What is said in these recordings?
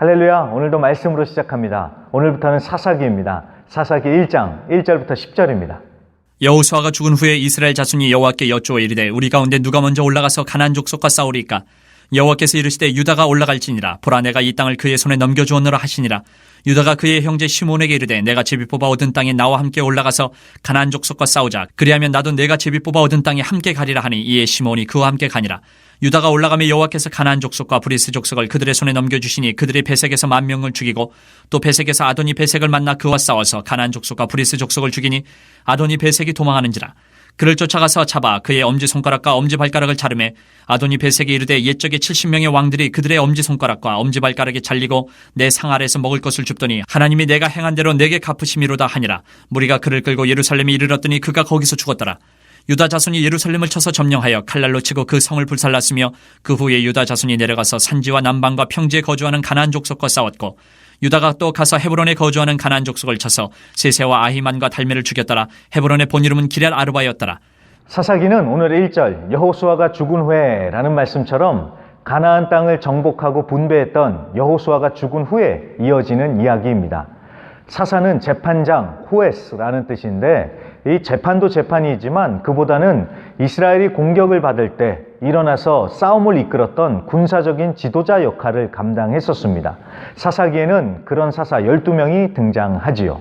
할렐루야. 오늘도 말씀으로 시작합니다. 오늘부터는 사사기입니다. 사사기 1장 1절부터 10절입니다. 여호수아가 죽은 후에 이스라엘 자손이 여호와께 여쭈어 이르되 우리 가운데 누가 먼저 올라가서 가나안 족속과 싸우리까 여호와께서 이르시되 유다가 올라갈지니라. 보라 내가 이 땅을 그의 손에 넘겨주었노라 하시니라. 유다가 그의 형제 시몬에게 이르되 내가 제비 뽑아 얻은 땅에 나와 함께 올라가서 가나안 족속과 싸우자. 그리하면 나도 내가 제비 뽑아 얻은 땅에 함께 가리라 하니 이에 시몬이 그와 함께 가니라. 유다가 올라가며 여호와께서 가나안 족속과 브리스 족속을 그들의 손에 넘겨주시니 그들이 베색에서 만 명을 죽이고 또 베색에서 아도니 베색을 만나 그와 싸워서 가나안 족속과 브리스 족속을 죽이니 아도니 베색이 도망하는지라 그를 쫓아가서 잡아 그의 엄지손가락과 엄지발가락을 자르매 아도니 베색이 이르되 옛적에 70명의 왕들이 그들의 엄지손가락과 엄지발가락이 잘리고 내 상 아래에서 먹을 것을 줍더니 하나님이 내가 행한 대로 내게 갚으심이로다 하니라. 무리가 그를 끌고 예루살렘에 이르렀더니 그가 거기서 죽었더라. 유다 자손이 예루살렘을 쳐서 점령하여 칼날로 치고 그 성을 불살랐으며 그 후에 유다 자손이 내려가서 산지와 남방과 평지에 거주하는 가나안 족속과 싸웠고 유다가 또 가서 헤브론에 거주하는 가나안 족속을 쳐서 세세와 아히만과 달메를 죽였더라 헤브론의 본 이름은 기럇 아르바였더라 사사기는 오늘 1절 여호수아가 죽은 후에라는 말씀처럼 가나안 땅을 정복하고 분배했던 여호수아가 죽은 후에 이어지는 이야기입니다. 사사는 재판장 호에스라는 뜻인데 이 재판도 재판이지만 그보다는 이스라엘이 공격을 받을 때 일어나서 싸움을 이끌었던 군사적인 지도자 역할을 감당했었습니다. 사사기에는 그런 사사 12명이 등장하지요.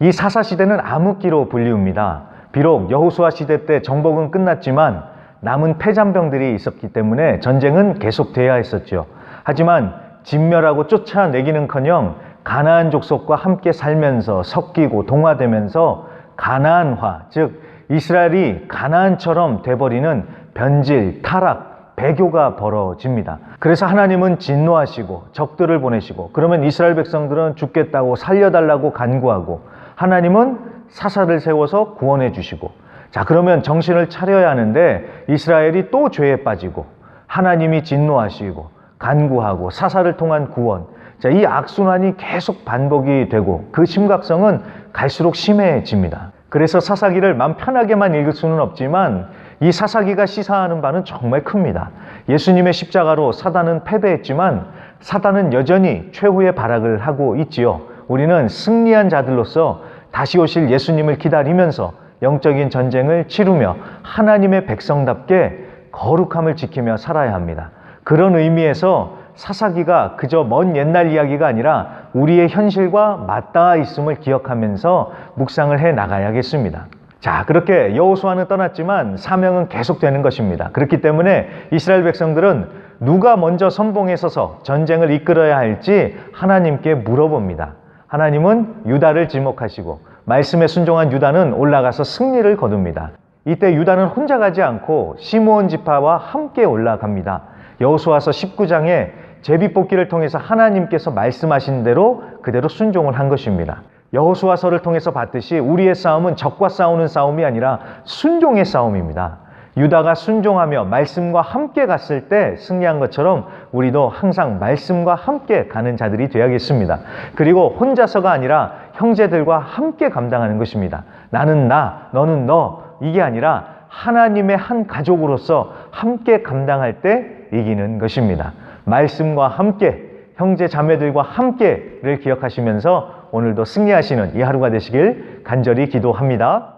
이 사사 시대는 암흑기로 불리웁니다. 비록 여호수아 시대 때 정복은 끝났지만 남은 패잔병들이 있었기 때문에 전쟁은 계속돼야 했었죠. 하지만 진멸하고 쫓아내기는커녕 가나안 족속과 함께 살면서 섞이고 동화되면서 가나안화, 즉 이스라엘이 가나안처럼 돼버리는 변질, 타락, 배교가 벌어집니다. 그래서 하나님은 진노하시고 적들을 보내시고 그러면 이스라엘 백성들은 죽겠다고 살려달라고 간구하고 하나님은 사사를 세워서 구원해 주시고 자 그러면 정신을 차려야 하는데 이스라엘이 또 죄에 빠지고 하나님이 진노하시고 간구하고 사사를 통한 구원 자, 이 악순환이 계속 반복이 되고 그 심각성은 갈수록 심해집니다. 그래서 사사기를 마음 편하게만 읽을 수는 없지만 이 사사기가 시사하는 바는 정말 큽니다. 예수님의 십자가로 사단은 패배했지만 사단은 여전히 최후의 발악을 하고 있지요. 우리는 승리한 자들로서 다시 오실 예수님을 기다리면서 영적인 전쟁을 치르며 하나님의 백성답게 거룩함을 지키며 살아야 합니다. 그런 의미에서 사사기가 그저 먼 옛날 이야기가 아니라 우리의 현실과 맞닿아 있음을 기억하면서 묵상을 해 나가야겠습니다. 자, 그렇게 여호수아는 떠났지만 사명은 계속되는 것입니다. 그렇기 때문에 이스라엘 백성들은 누가 먼저 선봉에 서서 전쟁을 이끌어야 할지 하나님께 물어봅니다. 하나님은 유다를 지목하시고 말씀에 순종한 유다는 올라가서 승리를 거둡니다. 이때 유다는 혼자 가지 않고 시므온 지파와 함께 올라갑니다. 여호수아서 19장에 제비뽑기를 통해서 하나님께서 말씀하신 대로 그대로 순종을 한 것입니다. 여호수아서를 통해서 봤듯이 우리의 싸움은 적과 싸우는 싸움이 아니라 순종의 싸움입니다. 유다가 순종하며 말씀과 함께 갔을 때 승리한 것처럼 우리도 항상 말씀과 함께 가는 자들이 되야겠습니다. 그리고 혼자서가 아니라 형제들과 함께 감당하는 것입니다. 나는 나, 너는 너, 이게 아니라 하나님의 한 가족으로서 함께 감당할 때 이기는 것입니다. 말씀과 함께, 형제 자매들과 함께를 기억하시면서 오늘도 승리하시는 이 하루가 되시길 간절히 기도합니다.